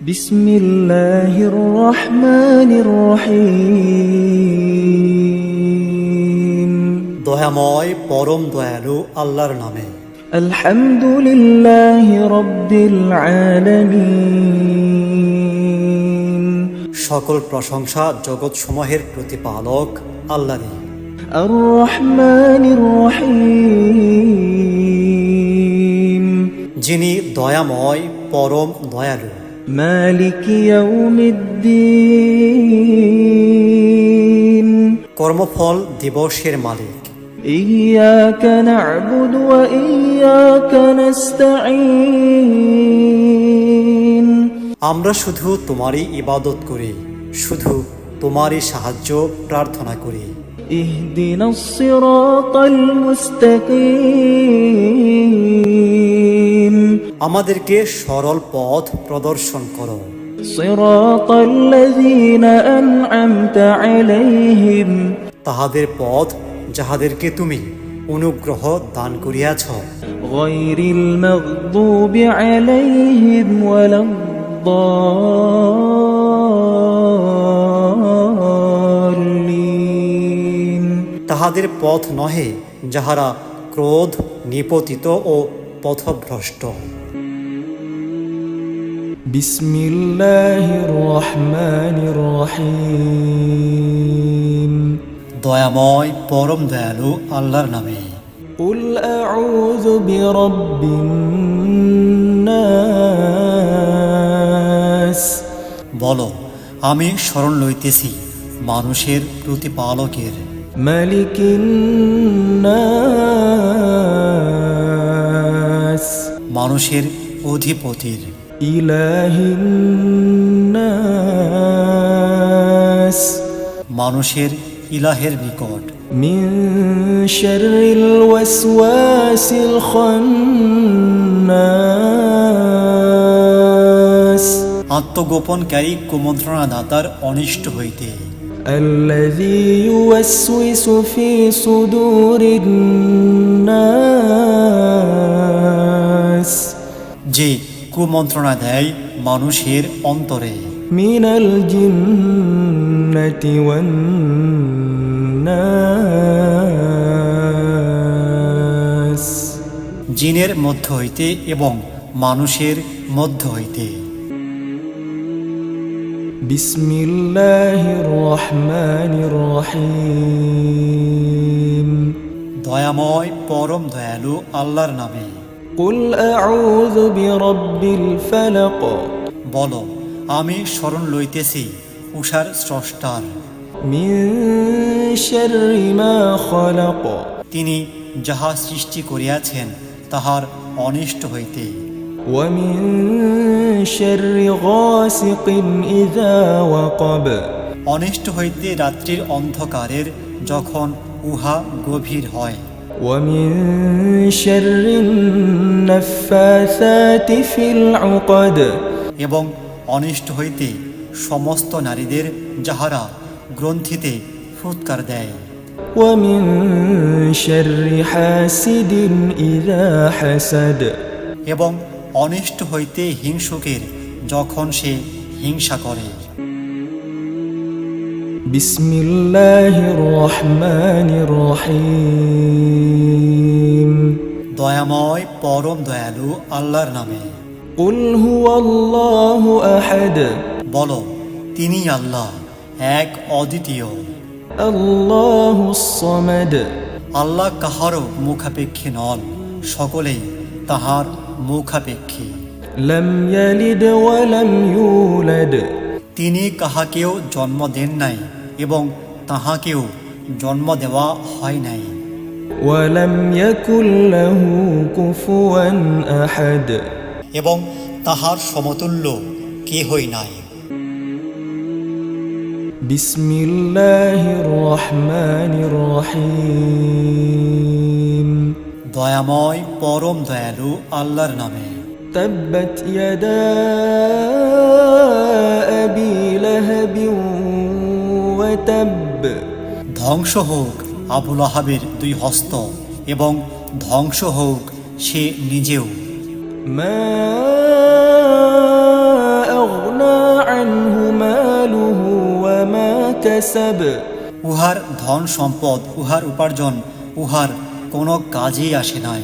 بسم الله الرحمن الرحيم দয়াময় পরম দয়ালু আল্লাহর নামে الحمد لله رب العالمين সকল প্রশংসা জগৎ সমূহের প্রতিপালক আল্লাহরই الرحمن الرحيم যিনি দয়াময় পরম দয়ালু مالك يوم الدين কর্মফল দিবসের মালিক إياك نعبد وإياك نستعين আমরা শুধু তোমারই ইবাদত করি শুধু তোমারই সাহায্য প্রার্থনা করি اهدنا الصراط المستقيم আমাদেরকে সরল পথ প্রদর্শন করো। তাহাদের পথ যাহাদেরকে তুমি অনুগ্রহ দান করিয়াছ। তাহাদের পথ নহে যাহারা ক্রোধ নিপতিত ও পথভ্রষ্ট। بسم الله الرحمن الرحيم দয়াময় পরম দয়ালু আল্লাহর নামে قل أعوذ برب الناس বলো আমি স্মরণ লইতেছি মানুষের প্রতিপালকের ملك الناس মানুষের অধিপতির إله الناس মানুষের ইলাহের নিকট من شر الوسواس الخناس আত্মগোপনকারী কুমন্ত্রণাদাতার অনিষ্ট হইতে الذي يوسوس في صدور الناس যে কুমন্ত্রণা দেয় মানুষের অন্তরে। মিনাল জিনের মধ্য হইতে এবং মানুষের মধ্য হইতে। দয়াময় পরম দয়ালু আল্লাহর নামে। বল আমি স্মরণ লইতেছি উষার স্রষ্টার। তিনি যাহা সৃষ্টি করিয়াছেন তাহার অনিষ্ট হইতে। অনিষ্ট হইতে রাত্রির অন্ধকারের যখন উহা গভীর হয়। ومن شر النفاثات في العقد এবং অনিষ্ট হইতে সমস্ত নারীদের যাহারা গ্রন্থিতে ফুৎকার দেয় ومن شر حاسد إذا حسد এবং অনিষ্ট হইতে হিংসুকের যখন সে হিংসা করে بسم الله الرحمن الرحيم দয়াময় পরম দয়ালু আল্লাহর নামে قل هو الله أحد বলো তিনি আল্লাহ এক অদ্বিতীয় الله الصمد আল্লাহ কাহারও মুখাপেক্ষী নন সকলেই তাহার মুখাপেক্ষী لم يلد ولم يولد তিনি কাহাকেও জন্ম দেন নাই এবং তাহাকেও জন্ম দেওয়া হয় নাই। এবং তাহার সমতুল্য কেহই নাই। দয়াময় পরম দয়ালু আল্লাহর নামে। تبت يدا أبي لهب وتب ধ্বংস হোক আবু লাহাবের দুই হস্ত এবং ধ্বংস হোক সে নিজেও। উহার ধন সম্পদ উহার উপার্জন উহার কোনো কাজেই আসে নাই।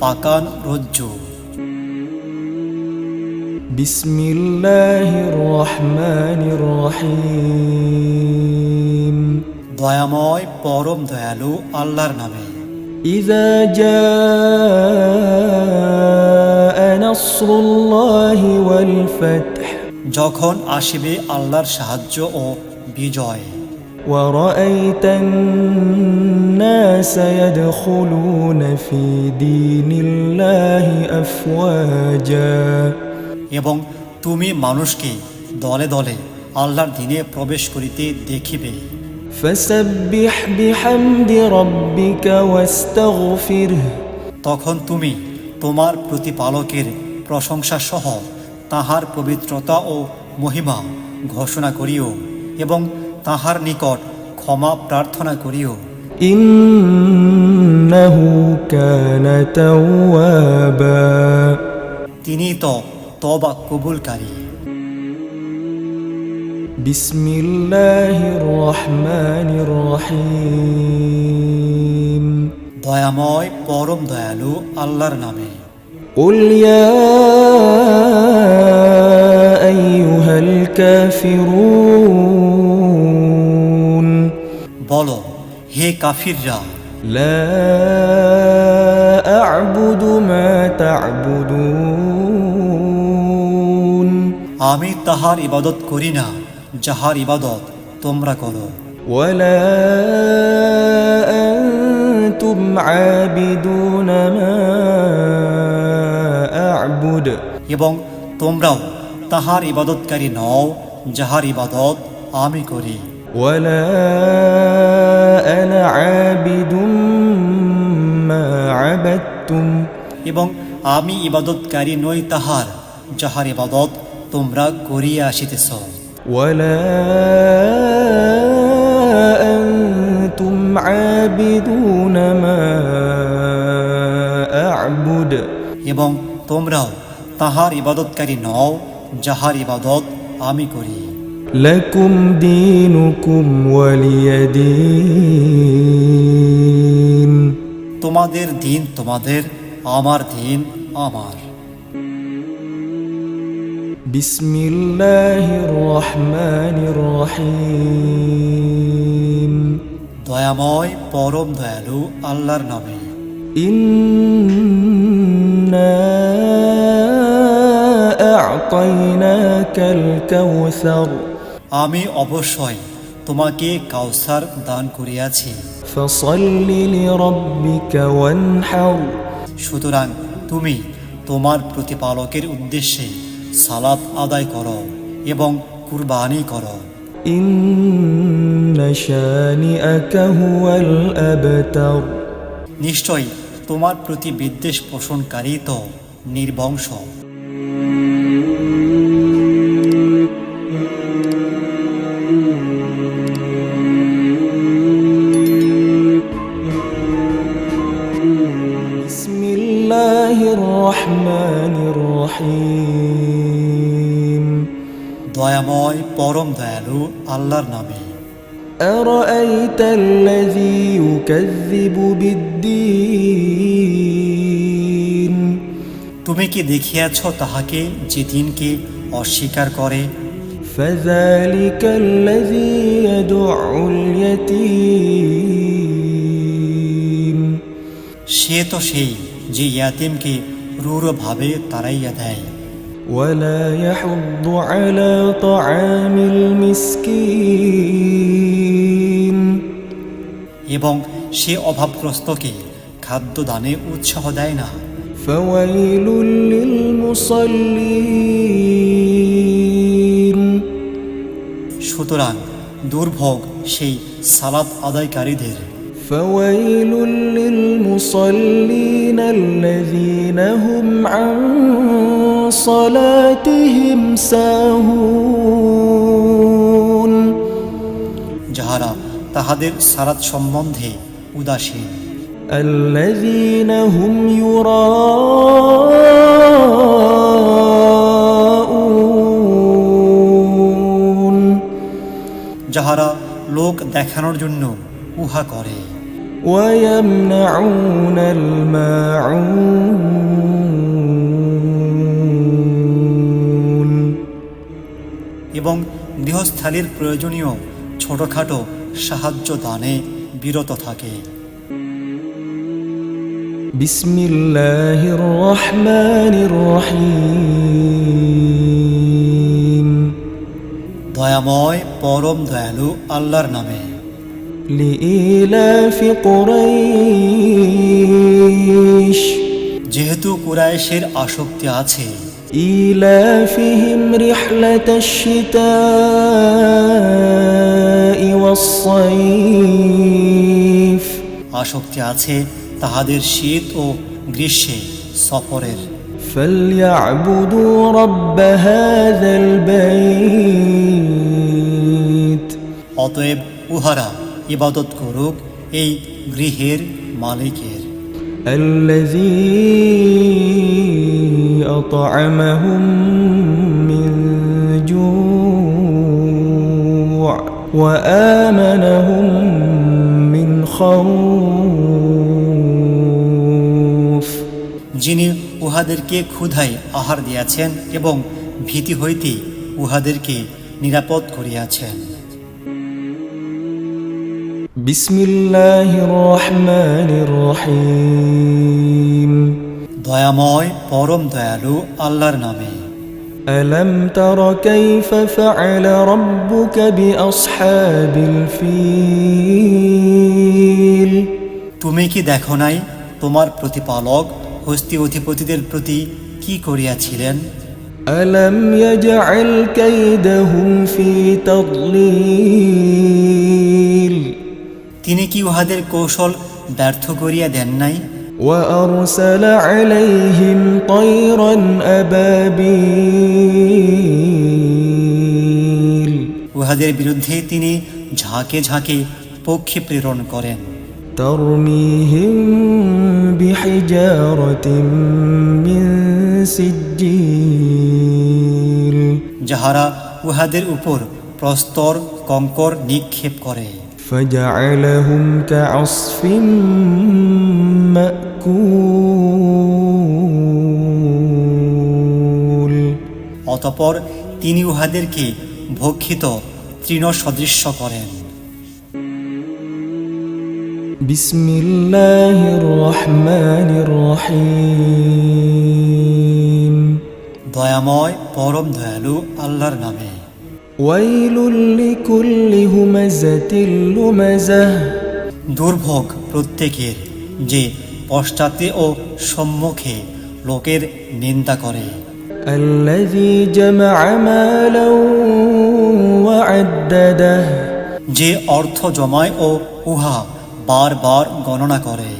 পাকান রজ্জু بسم الله الرحمن الرحيم দয়াময় পরম দয়ালু আল্লাহর নামে إذا جاء نصر الله والفتح যখন আসিবে আল্লাহর সাহায্য ও বিজয় ورأيت الناس يدخلون في دين الله أفواجا এবং তুমি মানুষকে দলে দলে আল্লাহর দিনে প্রবেশ করিতে দেখিবে فسبح بحمد ربك واستغفره তখন তুমি তোমার প্রতিপালকের প্রশংসা সহ তাহার পবিত্রতা ও মহিমা ঘোষণা করিও এবং তাহার নিকট ক্ষমা প্রার্থনা করিও إنه كان توابا তিনি তো তবা কবুলকারী بسم الله الرحمن الرحيم দয়াময় পরম দয়ালু আল্লাহর নামে قل يا أيها الكافرون হে কাফিররা لا أعبد ما تعبدون আমি তাহার ইবাদত করি না যাহার ইবাদত তোমরা করো ولا أنتم عابدون ما أعبد এবং তোমরাও তাহার ইবাদতকারী নও যাহার ইবাদত আমি করি ولا أنا عابد ما عبدتم এবং আমি ইবাদতকারী নই তাহার যাহার ইবাদত তোমরা করিয়া আসিতেছ ولا أنتم عابدون ما أعبد এবং তোমরাও তাহার ইবাদতকারী নও যাহার ইবাদত আমি করি لكم دينكم ولي دين তোমাদের দিন তোমাদের আমার দিন আমার بسم الله الرحمن الرحيم দয়াময় পরম দয়ালু আল্লাহর নামে إنا أعطيناك الكوثر আমি অবশ্যই তোমাকে কাউসার দান করিয়াছি। সুতরাং তুমি তোমার প্রতিপালকের উদ্দেশ্যে সালাত আদায় করো এবং কুরবানি করো। নিশ্চয় তোমার প্রতি বিদ্বেষ পোষণকারী তো নির্বংশ। আল্লাহর নামে أرأيت الذي يكذب بالدين তুমি কি দেখিয়াছ তাহাকে যে দিনকে অস্বীকার করে فذلك الذي يدع اليتيم সে তো সেই যে ইয়াতিমকে রূঢ়ভাবে তাড়াইয়া দেয় ولا يحض على طعام المسكين এবং সে অভাবগ্রস্তকে খাদ্যদানে উৎসাহ দেয় না فويل للمصلين সুতরাং দুর্ভোগ সেই সালাত আদায়কারীদের فويل للمصلين الذين هم عن صلاتهم ساهون যাহারা তাহাদের সালাত সম্বন্ধে উদাসীন الذين هم يراءون যাহারা লোক দেখানোর জন্য উহা করে ويمنعون الماعون এবং গৃহস্থালীর প্রয়োজনীয় ছোটখাটো সাহায্য দানে বিরত থাকে بسم الله الرحمن الرحيم দয়াময় পরম দয়ালু আল্লাহর নামে لإيلاف قريش যেহেতু কুরায়েশের আসক্তি আছে إيلافهم رحلة الشتاء والصيف আসক্তি আছে তাহাদের শীত ও গ্রীষ্মে সফরের فليعبدوا رب هذا البيت অতএব উহারা ইবাদত করুক এই গৃহের মালিকের الذي أطعمهم من جوع وآمنهم من خوف যিনি উহাদেরকে ক্ষুধায় আহার দিয়াছেন এবং ভীতি হইতে উহাদেরকে নিরাপদ করিয়াছেন দয়াময় পরম দয়ালু আল্লাহর নামে ألم تر كيف فعل ربك بأصحاب الفيل তুমি কি দেখো নাই তোমার প্রতিপালক হস্তি অধিপতিদের প্রতি কি করিয়াছিলেন ألم يجعل كيدهم في تضليل তিনি কি উহাদের কৌশল ব্যর্থ করিয়া দেন নাই وأرسل عليهم طيرا أبابيل উহাদের বিরুদ্ধে তিনি ঝাঁকে ঝাঁকে পক্ষী প্রেরণ করেন ترميهم بحجارة من سجيل যাহারা উহাদের উপর প্রস্তর কঙ্কর নিক্ষেপ করে فجعلهم كعصف مأكول অতপর তিনি উহাদেরকে ভক্ষিত তৃণ সদৃশ্য করেন بسم الله الرحمن الرحيم দয়াময় পরম দয়ালু আল্লাহর নামে ويل لكل همزة لمزة দুর্ভোগ প্রত্যেকের যে পশ্চাতে ও সম্মুখে লোকের নিন্দা করে الذي جمع مالا وعدده যে অর্থ জমায় ও উহা বারবার গণনা করে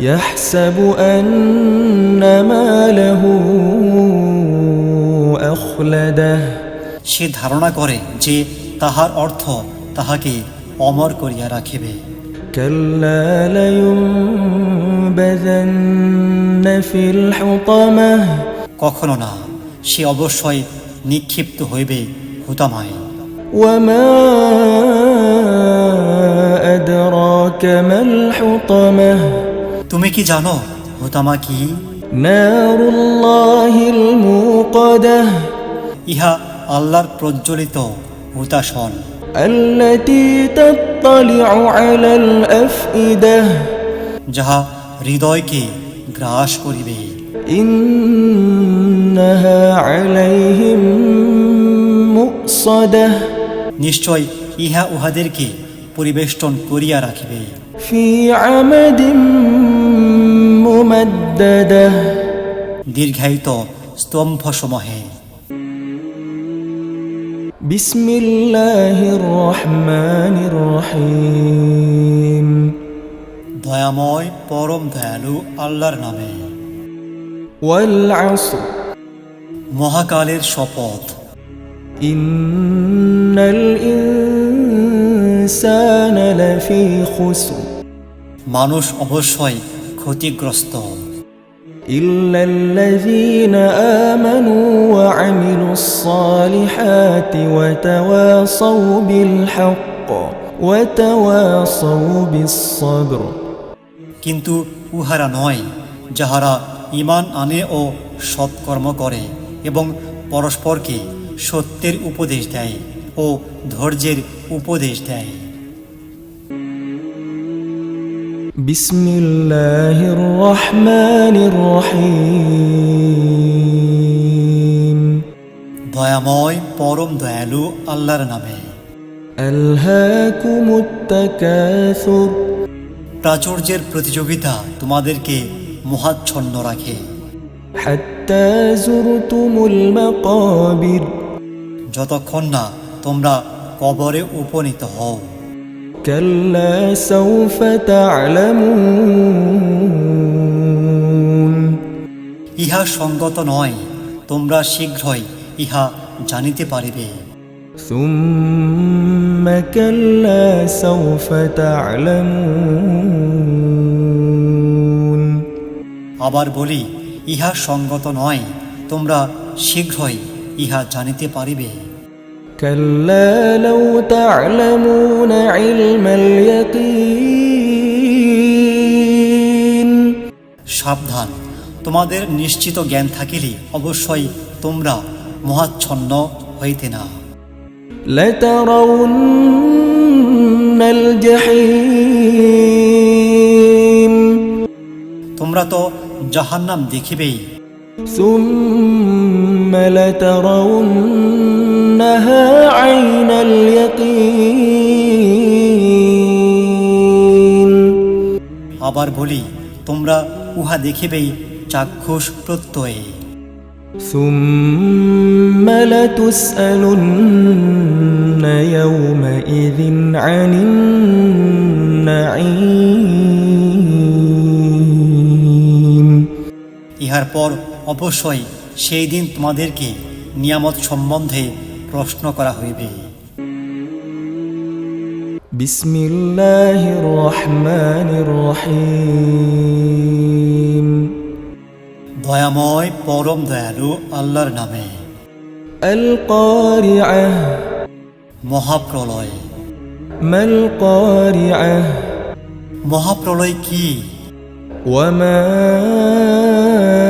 يحسب أن ماله أخلده সে ধারণা করে যে তাহার অর্থ তাহাকে অমর করিয়া রাখিবে كلا لينبذن في الحطمة কখনো না সে অবশ্যই নিক্ষিপ্ত হইবে হুতামায় وما أدراك ما الحطمة তুমি কি জানো হুতামা কি نار الله الموقدة ইহা আল্লাহর প্রজ্বলিত হুতাসন যাহা হৃদয়কে গ্রাস করিবে। নিশ্চয় ইহা উহাদেরকে পরিবেষ্টন করিয়া রাখিবে। দীর্ঘায়িত স্তম্ভ সমূহে بسم الله الرحمن الرحيم দয়াময় পরম দয়ালু আল্লাহর নামে والعصر মহাকালের শপথ إن الإنسان لفي خسر মানুষ অবশ্যই ক্ষতিগ্রস্ত إلا الذين آمنوا وعملوا الصالحات وتواصوا بالحق وتواصوا بالصبر কিন্তু উহারা নয় যাহারা ইমান আনে ও সৎকর্ম করে এবং পরস্পরকে সত্যের উপদেশ দেয় ও ধৈর্যের উপদেশ দেয় بسم الله الرحمن الرحيم দয়াময় পরম দয়ালু আল্লাহর নামে ألهاكم التكاثر প্রাচুর্যের প্রতিযোগিতা তোমাদেরকে মোহাচ্ছন্ন রাখে حتى زرتم المقابر যতক্ষণ না তোমরা কবরে উপনীত হও كلا سوف تعلمون ইহা সঙ্গত নয় তোমরা শীঘ্রই ইহা জানিতে পারিবে ثم كلا سوف تعلمون আবার বলি ইহা সঙ্গত নয় তোমরা শীঘ্রই ইহা জানিতে পারিবে كلا لو تعلمون علم اليقين সাবধান তোমাদের নিশ্চিত জ্ঞান থাকিলে অবশ্যই তোমরা মোহাচ্ছন্ন হইতে না لترون الجحيم তোমরা তো জাহান্নাম দেখিবেই ثم لترونها عين اليقين আবার বলি তোমরা উহা দেখিবেই চাক্ষুষ প্রত্যয়ে ثم لتسألن يومئذ عن النعيم ইহার পর অবশ্যই সেই দিন তোমাদেরকে নিয়ামত সম্বন্ধে প্রশ্ন করা হইবে بسم الله الرحمن الرحيم দয়াময় পরম দয়ালু আল্লাহর নামে القارعة মহাপ্রলয় ما القارعة মহাপ্রলয় কি وما أدراك ما القارعة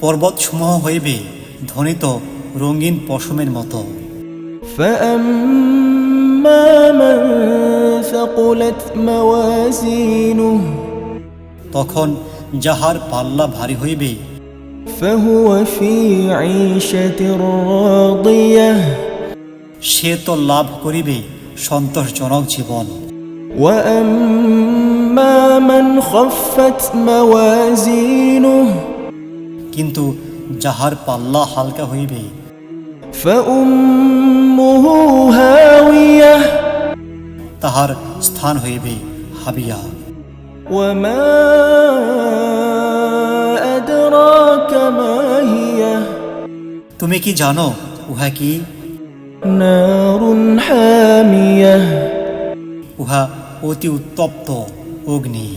পর্বতসমূহ হইবে ধ্বনিত রঙিন পশমের মতো فأما من ثقلت موازينه তখন যাহার পাল্লা ভারী হইবে فهو في عيشة راضية সে তো লাভ করিবে সন্তোষজনক জীবন وأما من خفت موازينه কিন্তু যাহার পাল্লা হালকা হইবে। তাহার স্থান হইবে হাবিয়া। তুমি কি জানো উহা কি? উহা অতি উত্তপ্ত অগ্নি।